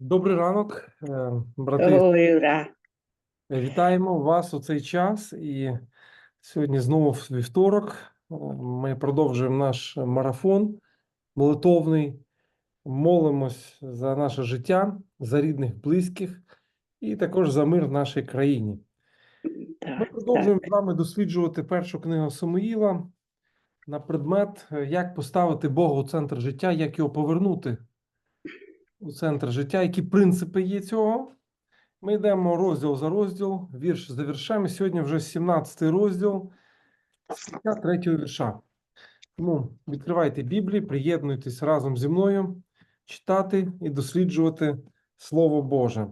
Добрий ранок, е, брати. Ой, ура. Вітаємо вас у цей час. І сьогодні знову вівторок. Е, Ми продовжуємо наш марафон молитовний. Молимось за наше життя, за рідних, близьких і також за мир в нашій країні. Ми продовжуємо так. з вами досліджувати першу книгу Самуїла на предмет, е, як поставити Бога у центр життя, як його повернути у центр життя, які принципи є цього. Ми йдемо розділ за розділ, вірш за віршем. Сьогодні вже 17 розділ, 53 вірша. Тому відкривайте Біблії, приєднуйтесь разом зі мною, читати і досліджувати Слово Боже.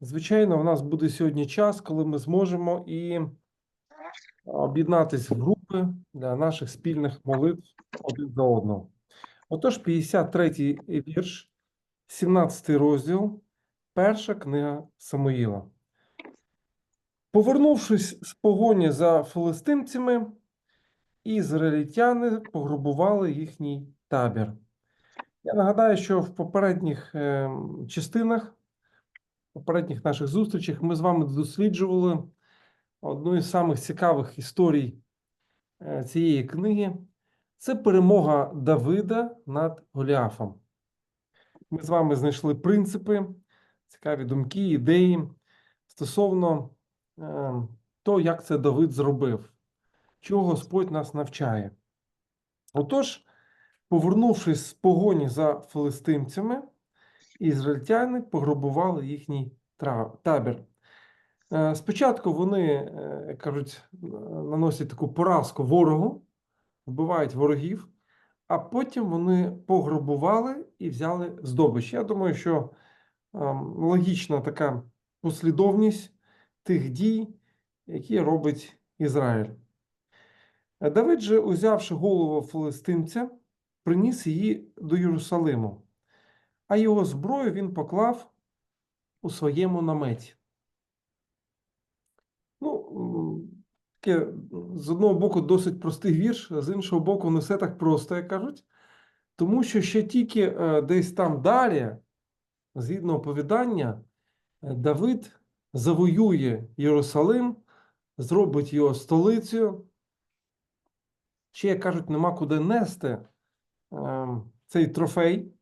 Звичайно, в нас буде сьогодні час, коли ми зможемо і об'єднатися в групи для наших спільних молитв один за одного. Отож, 53-й вірш, 17 розділ, перша книга Самуїла. Повернувшись з погоні за филистимцями, ізраїльтяни пограбували їхній табір. Я нагадаю, що в попередніх е, частинах, в попередніх наших зустрічах ми з вами досліджували одну із самих цікавих історій е, цієї книги. Це перемога Давида над Голіафом. Ми з вами знайшли принципи, цікаві думки, ідеї стосовно е, того, як це Давид зробив, чого Господь нас навчає. Отож, повернувшись з погоні за филистимцями, ізраїльтяни пограбували їхній табір. Е, Спочатку вони, е, кажуть, е, наносять таку поразку ворогу, вбивають ворогів, а потім вони пограбували і взяли здобич. Я думаю, що ем, логічна така послідовність тих дій, які робить Ізраїль. Е, Давид же, узявши голову филистимця, приніс її до Єрусалиму, а його зброю він поклав у своєму наметі. Ну, м, таке, з одного боку, досить простий вірш, а з іншого боку, не все так просто, як кажуть. Тому що ще тільки е, десь там далі, згідно оповідання, е, Давид завоює Єрусалим, зробить його столицею. Ще, як кажуть, нема куди нести е, цей трофей.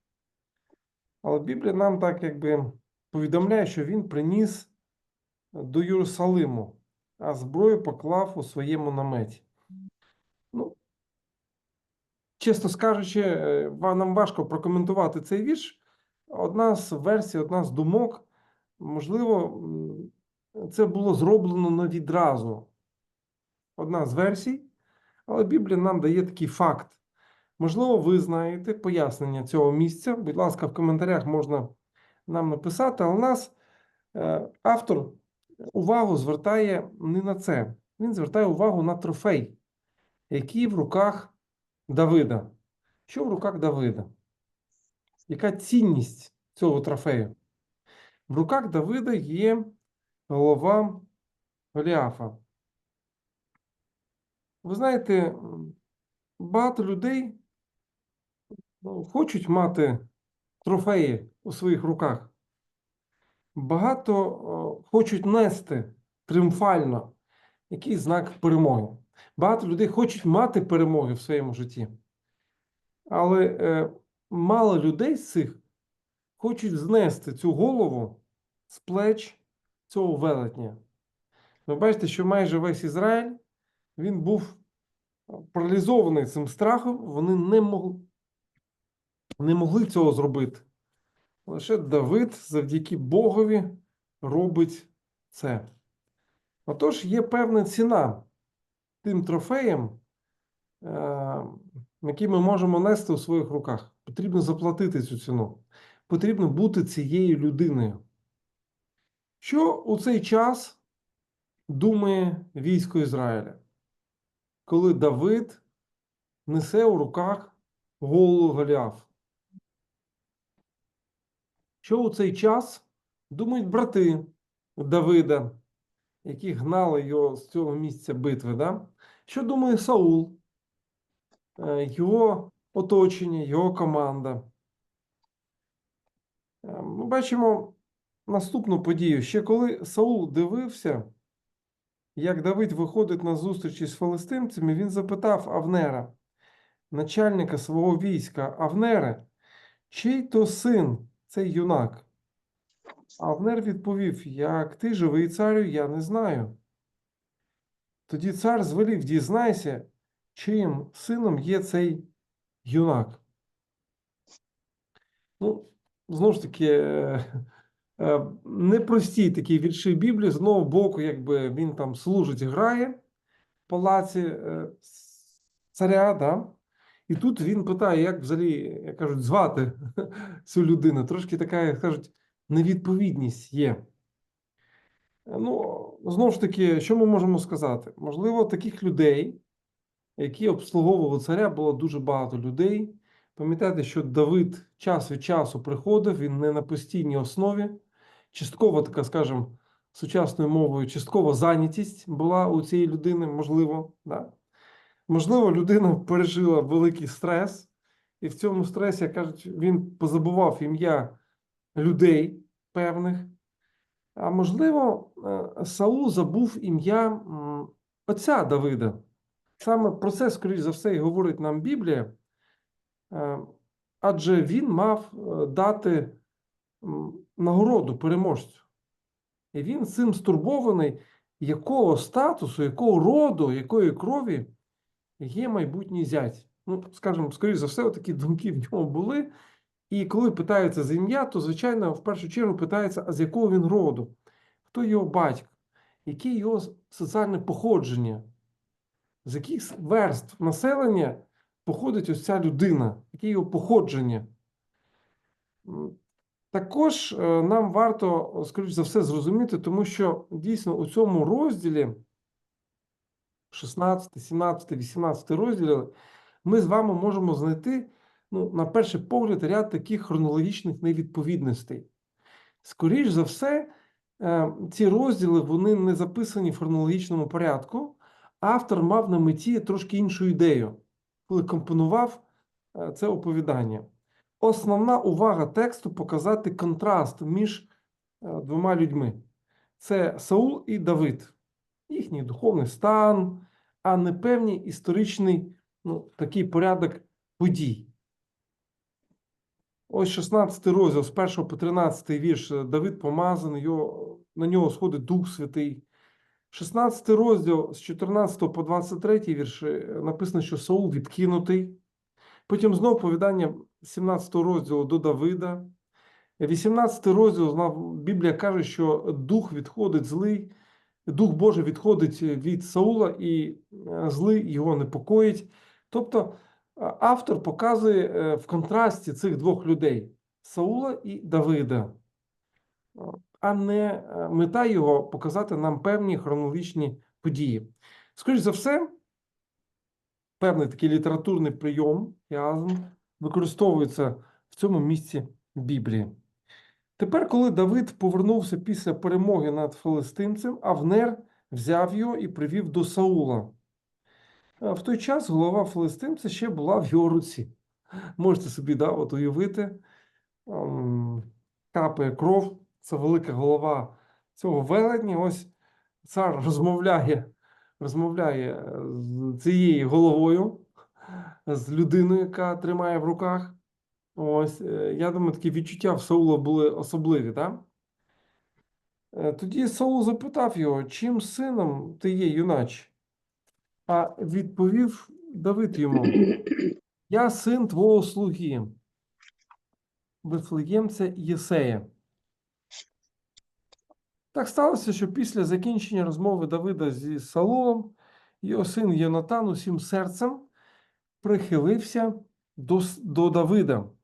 Але Біблія нам так якби повідомляє, що він приніс до Єрусалиму, а зброю поклав у своєму наметі. Ну, чесно скажучи, е, нам важко прокоментувати цей вірш. Одна з версій, одна з думок, можливо, це було зроблено не відразу. Одна з версій, але Біблія нам дає такий факт. Можливо, ви знаєте пояснення цього місця. Будь ласка, в коментарях можна нам написати, але у нас е, автор увагу звертає не на це. Він звертає увагу на трофей, який в руках Давида. Що в руках Давида? Яка цінність цього трофею? В руках Давида є голова Голіафа. Ви знаєте, багато людей ну, хочуть мати трофеї у своїх руках. Багато хочуть нести тріумфально якийсь знак перемоги. Багато людей хочуть мати перемоги в своєму житті. Але е, мало людей з цих хочуть знести цю голову з плеч цього велетня. Ви бачите, що майже весь Ізраїль він був паралізований цим страхом, вони не могли, не могли цього зробити. Лише Давид завдяки Богові робить це. Отож, є певна ціна тим трофеям, е, які ми можемо нести у своїх руках. Потрібно заплатити цю ціну. Потрібно бути цією людиною. Що у цей час думає військо Ізраїля? Коли Давид несе у руках голову Голіафа? Що у цей час думають брати Давида, які гнали його з цього місця битви? Да? Що думає Саул, е, його оточення, його команда? Е, Ми бачимо наступну подію. Ще коли Саул дивився, як Давид виходить на зустріч із филистимцями, він запитав Авнера, начальника свого війська, Авнере, чий то син цей юнак? Авнер відповів: Як ти живий царю, я не знаю. Тоді цар звелів, дізнайся, чиїм сином є цей юнак. Ну, знову ж таки, е, е, непрості такі вірші Біблії. З одного боку, якби він там служить, грає в палаці е, царя, да? І тут він питає, як взагалі, як кажуть, звати цю людину. Трошки така, як кажуть, невідповідність є. Ну, знову ж таки, що ми можемо сказати? Можливо, таких людей, які обслуговували царя, було дуже багато людей. Пам'ятаєте, що Давид час від часу приходив, він не на постійній основі. Частково така, скажімо, сучасною мовою, часткова зайнятість була у цієї людини, можливо. Да? Можливо, людина пережила великий стрес, і в цьому стресі, як кажуть, він позабував ім'я людей певних. А можливо, е, Саул забув ім'я отця Давида. Саме про це, скоріш за все, і говорить нам Біблія. Е, Адже він мав е, дати нагороду переможцю. І він цим стурбований, якого статусу, якого роду, якої крові є майбутній зять. Ну, скажімо, скоріш за все, такі думки в нього були. І коли питаються за ім'я, то, звичайно, в першу чергу питається, а з якого він роду, хто його батько, яке його соціальне походження, з яких верств населення походить ось ця людина, яке його походження. Також е, нам варто, скоріш за все, зрозуміти, тому що дійсно у цьому розділі 16, 17, 18 розділі ми з вами можемо знайти, ну, на перший погляд, ряд таких хронологічних невідповідностей. Скоріш за все, е, ці розділи вони не записані в хронологічному порядку. Автор мав на меті трошки іншу ідею, коли компонував е, це оповідання. Основна увага тексту показати контраст між е, двома людьми: це Саул і Давид, їхній духовний стан, а не певний історичний ну, такий порядок подій. Ось 16 розділ з 1 по 13 вірш е, Давид помазаний, його, на нього сходить Дух Святий. 16 розділ з 14 по 23 вірш е, написано, що Саул відкинутий. Потім знову повідання 17 розділу до Давида. 18 розділ Біблія каже, що дух відходить злий, дух Божий відходить від Саула і е, злий його непокоїть. Тобто автор показує е, в контрасті цих двох людей Саула і Давида, А, не е, мета його показати нам певні хронологічні події. Скоріше за все, певний такий літературний прийом, хіазм, використовується в цьому місці Біблії. Тепер, коли Давид повернувся після перемоги над филистимцем, Авнер взяв його і привів до Саула. В той час голова филистимця ще була в його руці. Можете собі да, от уявити, ем, капає кров, це велика голова цього велетня. Ось цар розмовляє, розмовляє е, з цією головою, з людиною, яка тримає в руках. Ось, е, я думаю, такі відчуття в Саула були особливі, так? Е, Тоді Саул запитав його, чим сином ти є, юнач? А відповів Давид йому: Я син твого слуги, Вифлеємця Єсея. Так сталося, що після закінчення розмови Давида зі Саулом, його син Йонатан усім серцем прихилився до, до Давида.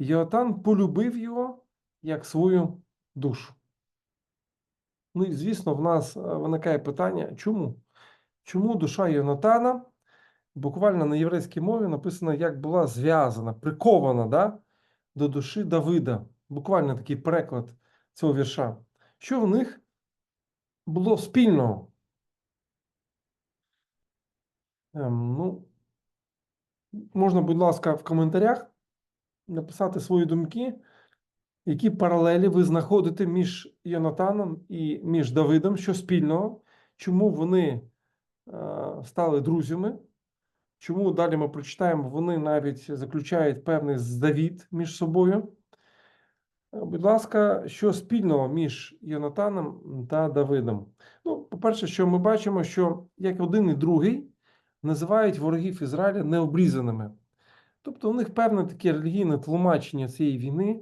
Йонатан полюбив його як свою душу. Ну і звісно, в нас е, виникає питання, чому? Чому душа Йонатана буквально на єврейській мові написано, як була зв'язана, прикована да, до душі Давида. Буквально такий переклад цього вірша. Що в них було спільного? Ем, ну, можна, будь ласка, в коментарях написати свої думки. Які паралелі ви знаходите між Йонатаном і між Давидом? Що спільного? Чому вони е, стали друзями? Чому далі ми прочитаємо, вони навіть заключають певний завіт між собою? Е, Будь ласка, що спільного між Йонатаном та Давидом? Ну, по-перше, що ми бачимо, що як один і другий називають ворогів Ізраїля необрізаними. Тобто у них певне таке релігійне тлумачення цієї війни,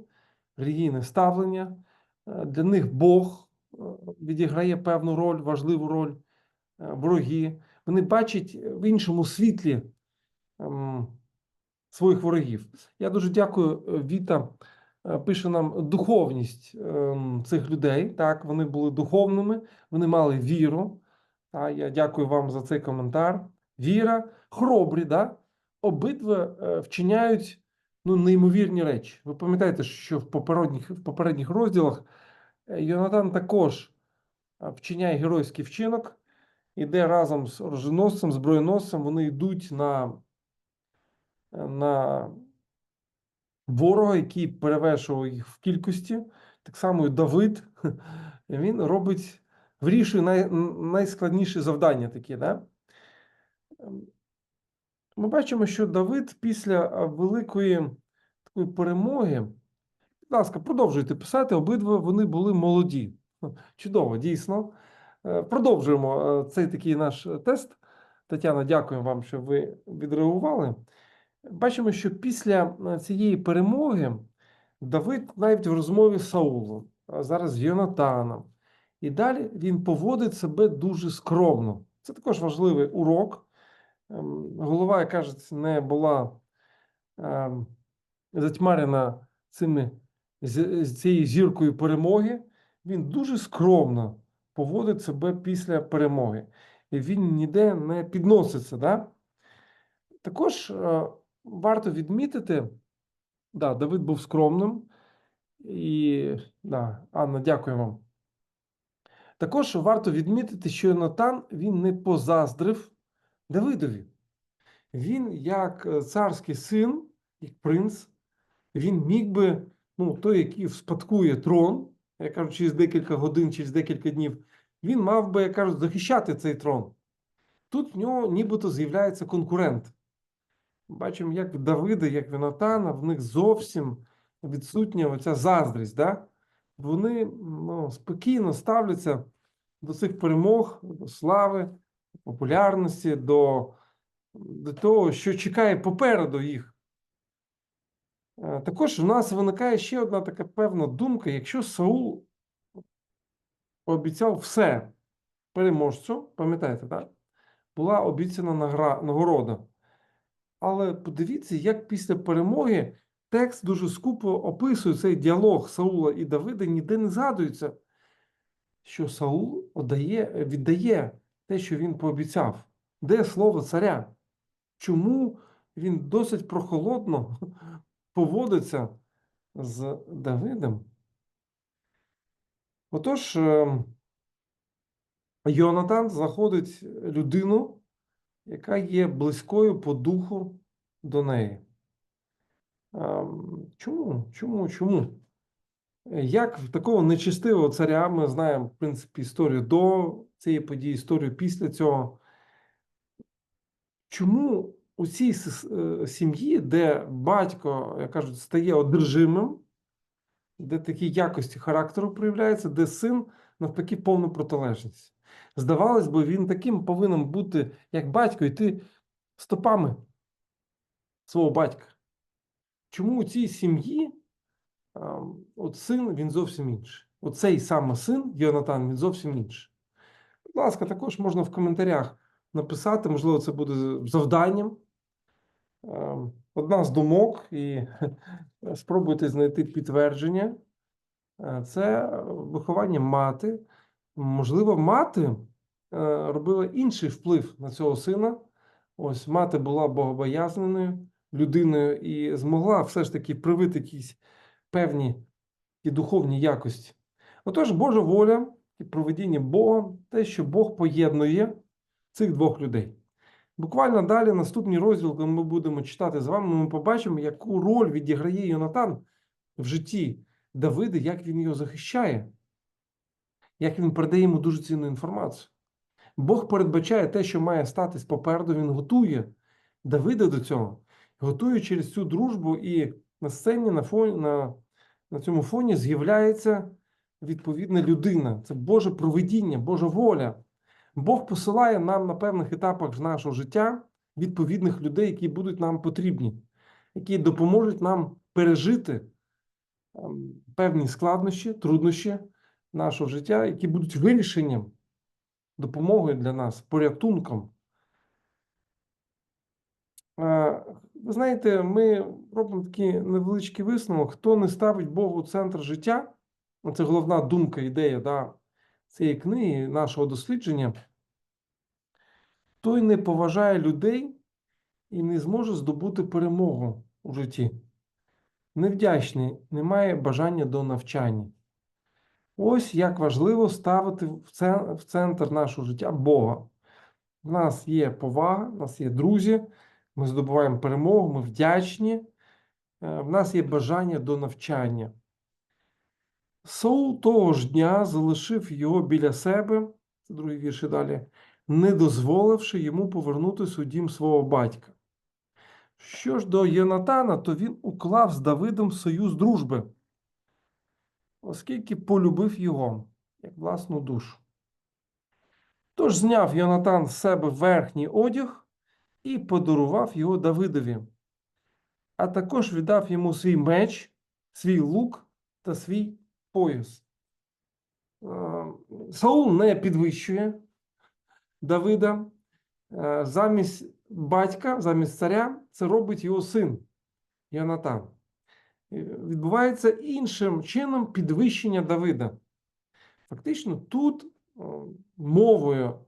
релігійне ставлення. Е, Для них Бог е, відіграє певну роль, важливу роль, е, вороги. Вони бачать в іншому світлі ем, своїх ворогів. Я дуже дякую. Віта пише нам духовність ем, цих людей. Так, вони були духовними, вони мали віру. Та, я дякую вам за цей коментар. Віра, хоробрі, да? Обидва е, вчиняють ну, неймовірні речі. Ви пам'ятаєте, що в попередніх, в попередніх розділах е, Йонатан також е, вчиняє геройський вчинок, іде разом з оруженосцем, зброєносцем, вони йдуть на, на ворога, який перевершував їх в кількості. Так само і Давид, він робить, вирішує най, найскладніші завдання такі. Да? Ми бачимо, що Давид після великої такої перемоги, будь ласка, продовжуйте писати, обидва вони були молоді. Чудово, дійсно. Е, Продовжуємо е, цей такий наш е, тест. Тетяна, дякую вам, що ви відреагували. Бачимо, що після е, цієї перемоги Давид навіть в розмові з Саулом, а зараз з Йонатаном, і далі він поводить себе дуже скромно. Це також важливий урок. Ем, Голова, як кажуть, не була ем, затьмарена цими, цією зіркою перемоги. Він дуже скромно поводить себе після перемоги. І він ніде не підноситься. Да? Також е, варто відмітити, да, Давид був скромним. І да, Анна, дякую вам. Також варто відмітити, що Натан він не позаздрив Давидові. Він, як е, царський син, як принц, він міг би, ну, той, який вспадкує трон, я кажу, через декілька годин, через декілька днів, він мав би, як кажуть, захищати цей трон. Тут в нього нібито з'являється конкурент. Бачимо, як в Давида, як в Йонатана, в них зовсім відсутня оця заздрість. Да? Вони ну, спокійно ставляться до цих перемог, до слави, популярності, до, до того, що чекає попереду їх. Е, Також в нас виникає ще одна така певна думка: якщо Саул обіцяв все переможцю, пам'ятаєте, так? Була обіцяна нагорода. Але подивіться, як після перемоги текст дуже скупо описує цей діалог Саула і Давида, ніде не згадується, що Саул віддає те, що він пообіцяв. Де слово царя? Чому він досить прохолодно поводиться з Давидом? Отож, ем, Йонатан знаходить людину, яка є близькою по духу до неї. Ем, Чому? Чому? Чому? Як такого нечистивого царя, ми знаємо, в принципі, історію до цієї події, історію після цього. Чому у цій е, сім'ї, де батько, як кажуть, стає одержимим, де такі якості характеру проявляються, де син навпаки повна протилежність. Здавалось би, він таким повинен бути, як батько, йти стопами свого батька. Чому у цій сім'ї от син він зовсім інший? Оцей саме син, Йонатан, він зовсім інший. Будь ласка, також можна в коментарях написати, можливо, це буде завданням. Е, Одна з думок, і спробуйте знайти підтвердження. Е, Це виховання мати. Можливо, мати е, робила інший вплив на цього сина. Ось мати була богобоязненою людиною і змогла все ж таки привити якісь певні і духовні якості. Отож, Божа воля і проведіння Бога, те, що Бог поєднує цих двох людей. Буквально далі, наступний розділ, коли ми будемо читати з вами, ми побачимо, яку роль відіграє Йонатан в житті Давида, як він його захищає, як він передає йому дуже цінну інформацію. Бог передбачає те, що має статись попереду, він готує Давида до цього, готує через цю дружбу, і на сцені, на, фоні, на, на цьому фоні з'являється відповідна людина. Це Боже провидіння, Божа воля. Бог посилає нам на певних етапах нашого життя відповідних людей, які будуть нам потрібні, які допоможуть нам пережити ем, певні складнощі, труднощі нашого життя, які будуть вирішенням, допомогою для нас, порятунком. Е, Ви знаєте, ми робимо такий невеличкий висновок. Хто не ставить Богу центр життя, це головна думка, ідея да, цієї книги, нашого дослідження, той не поважає людей і не зможе здобути перемогу у житті. Невдячний, не має бажання до навчання. Ось як важливо ставити в центр нашого життя Бога. У нас є повага, у нас є друзі, ми здобуваємо перемогу, ми вдячні, е, в нас є бажання до навчання. Саул того ж дня залишив його біля себе, другий вірш і далі, не дозволивши йому повернутися у дім свого батька. Що ж до Йонатана, то він уклав з Давидом союз дружби, оскільки полюбив його як власну душу. Тож зняв Йонатан з себе верхній одяг і подарував його Давидові, а також віддав йому свій меч, свій лук та свій пояс. Е, Саул не підвищує Давида. Е, Замість батька, замість царя, це робить його син Йонатан. Відбувається іншим чином підвищення Давида. Фактично, тут е, мовою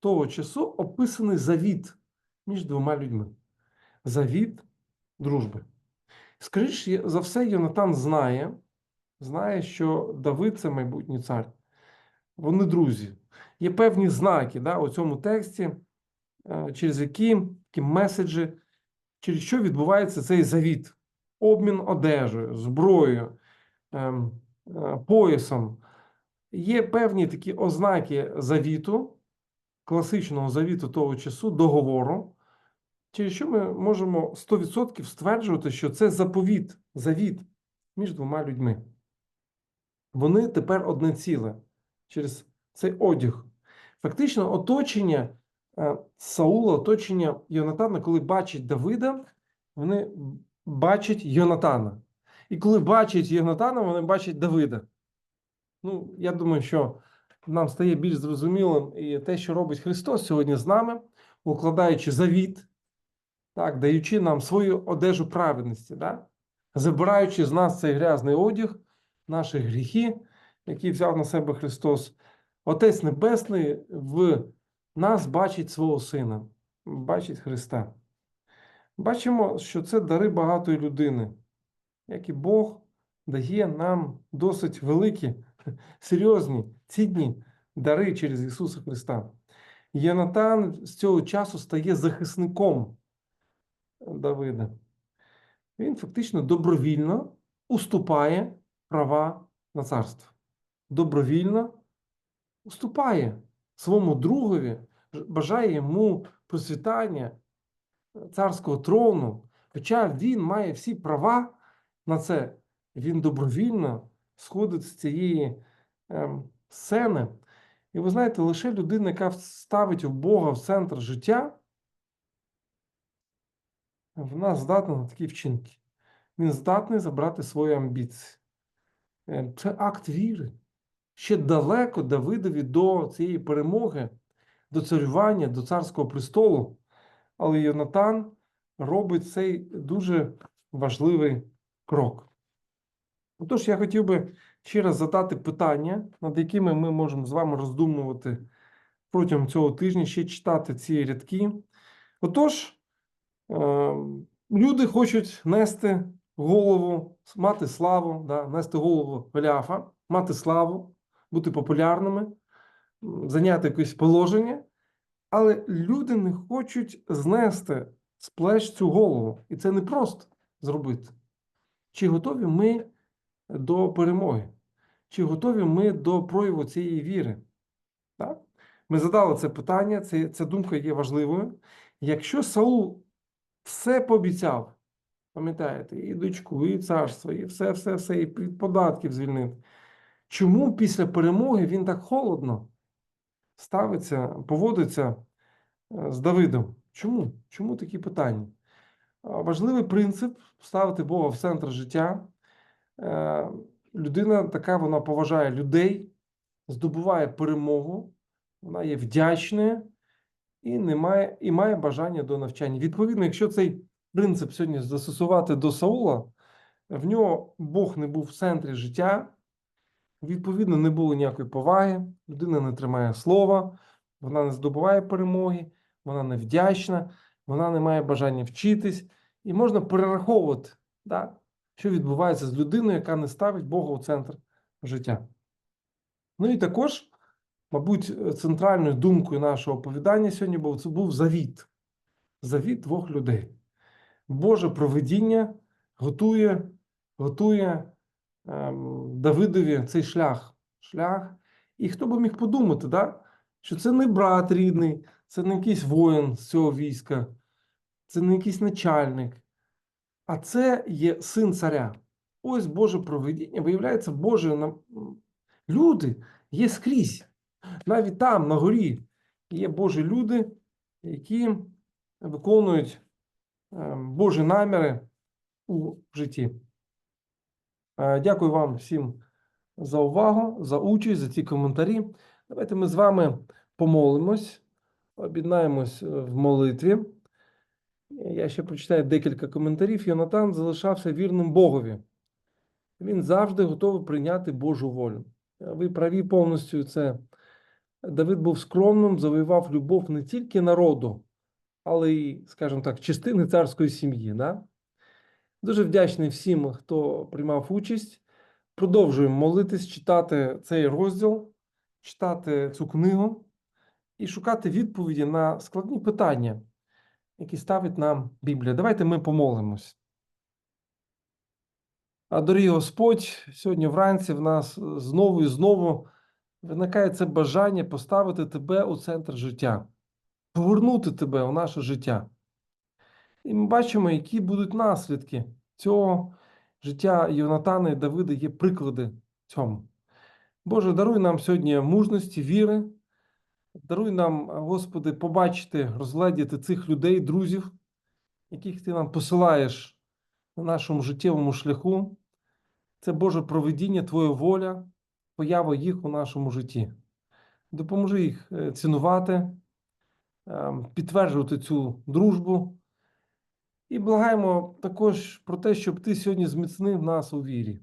того часу описаний завіт між двома людьми. Завіт дружби. Скоріше за все, Йонатан знає, знає, що Давид це майбутній цар. Вони друзі. Є певні знаки да, у цьому тексті, е, через які такі меседжі, через що відбувається цей завіт, обмін одежею, зброєю, ем, е, поясом. Є певні такі ознаки завіту, класичного завіту того часу, договору, через що ми можемо 100% стверджувати, що це заповіт, завіт між двома людьми. Вони тепер одне ціле через цей одяг. Фактично, оточення е, Саула, оточення Йонатана, коли бачить Давида, вони бачать Йонатана. І коли бачать Йонатана, вони бачать Давида. Ну, я думаю, що нам стає більш зрозумілим і те, що робить Христос сьогодні з нами, укладаючи завіт, так, даючи нам свою одежу праведності, да? забираючи з нас цей грязний одяг, наші гріхи, які взяв на себе Христос. Отець Небесний в нас бачить свого Сина, бачить Христа. Бачимо, що це дари багатої людини, як і Бог дає нам досить великі, серйозні, цінні дари через Ісуса Христа. Єнатан з цього часу стає захисником Давида. Він фактично добровільно уступає права на царство. Добровільно уступає своєму другові, бажає йому процвітання царського трону. Хоча він має всі права на це, він добровільно сходить з цієї ем, сцени. І ви знаєте, лише людина, яка ставить Бога в центр життя, вона здатна на такі вчинки. Він здатний забрати свої амбіції. Е, Це акт віри. Ще далеко Давидові до цієї перемоги, до царювання, до царського престолу. Але Йонатан робить цей дуже важливий крок. Отож, я хотів би ще раз задати питання, над якими ми можемо з вами роздумувати протягом цього тижня, ще читати ці рядки. Отож, е, люди хочуть нести голову, мати славу, да, нести голову Голіафа, мати славу, бути популярними, зайняти якесь положення, але люди не хочуть знести з плеч цю голову. І це не просто зробити. Чи готові ми до перемоги? Чи готові ми до прояву цієї віри? Так? Ми задали це питання, це, ця думка є важливою. Якщо Саул все пообіцяв, пам'ятаєте, і дочку, і царство, і все, все, все, і від податків звільнив. Чому після перемоги він так холодно ставиться, поводиться е, з Давидом? Чому? Чому такі питання? Важливий принцип ставити Бога в центр життя. Е, Людина така, вона поважає людей, здобуває перемогу, вона є вдячною і, не і має бажання до навчання. Відповідно, якщо цей принцип сьогодні застосувати до Саула, в нього Бог не був в центрі життя, відповідно, не було ніякої поваги, людина не тримає слова, вона не здобуває перемоги, вона не вдячна, вона не має бажання вчитись, і можна перераховувати, да, що відбувається з людиною, яка не ставить Бога у центр життя. Ну і також, мабуть, центральною думкою нашого оповідання сьогодні був це був завіт. Завіт двох людей. Боже провидіння готує, готує ем, Давидові цей шлях. шлях. І хто би міг подумати, да? що це не брат рідний, це не якийсь воїн з цього війська, це не якийсь начальник, а це є син царя. Ось Боже провидіння, виявляється, Боже нам- люди є скрізь. Навіть там, на горі, є Божі люди, які виконують Божі наміри у житті. Е, Дякую вам всім за увагу, за участь, за ці коментарі. Давайте ми з вами помолимось, об'єднаємось е, в молитві. Я ще прочитаю декілька коментарів. Йонатан залишався вірним Богові. Він завжди готовий прийняти Божу волю. Е, Ви праві повністю це. Давид був скромним, завоював любов не тільки народу, але й, скажімо так, частини царської сім'ї. Да? Дуже вдячний всім, хто приймав участь. Продовжуємо молитись, читати цей розділ, читати цю книгу і шукати відповіді на складні питання, які ставить нам Біблія. Давайте ми помолимось. А дорогий Господь, сьогодні вранці в нас знову і знову виникає це бажання поставити тебе у центр життя, повернути тебе у наше життя. І ми бачимо, які будуть наслідки цього життя Йонатана і Давида є приклади цьому. Боже, даруй нам сьогодні мужності, віри. Даруй нам, Господи, побачити, розгледіти цих людей, друзів, яких Ти нам посилаєш на нашому життєвому шляху. Це Боже проведіння, Твоя воля, поява їх у нашому житті. Допоможи їх е, цінувати, підтверджувати цю дружбу. І благаємо також про те, щоб ти сьогодні зміцнив нас у вірі,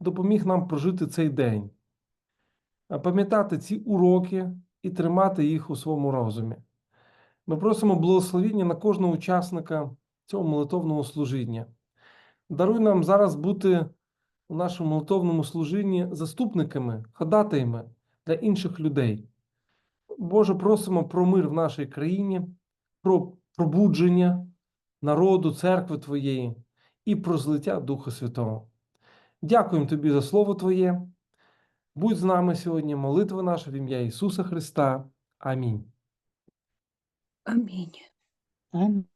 допоміг нам прожити цей день, пам'ятати ці уроки і тримати їх у своєму розумі. Ми просимо благословіння на кожного учасника цього молитовного служіння. Даруй нам зараз бути у нашому молитовному служінні заступниками, ходатаями для інших людей. Боже, просимо про мир в нашій країні, про пробудження народу, церкви Твоєї і про злиття Духа Святого. Дякуємо Тобі за Слово Твоє. Будь з нами сьогодні, молитва наша в ім'я Ісуса Христа. Амінь. Амінь. Амінь.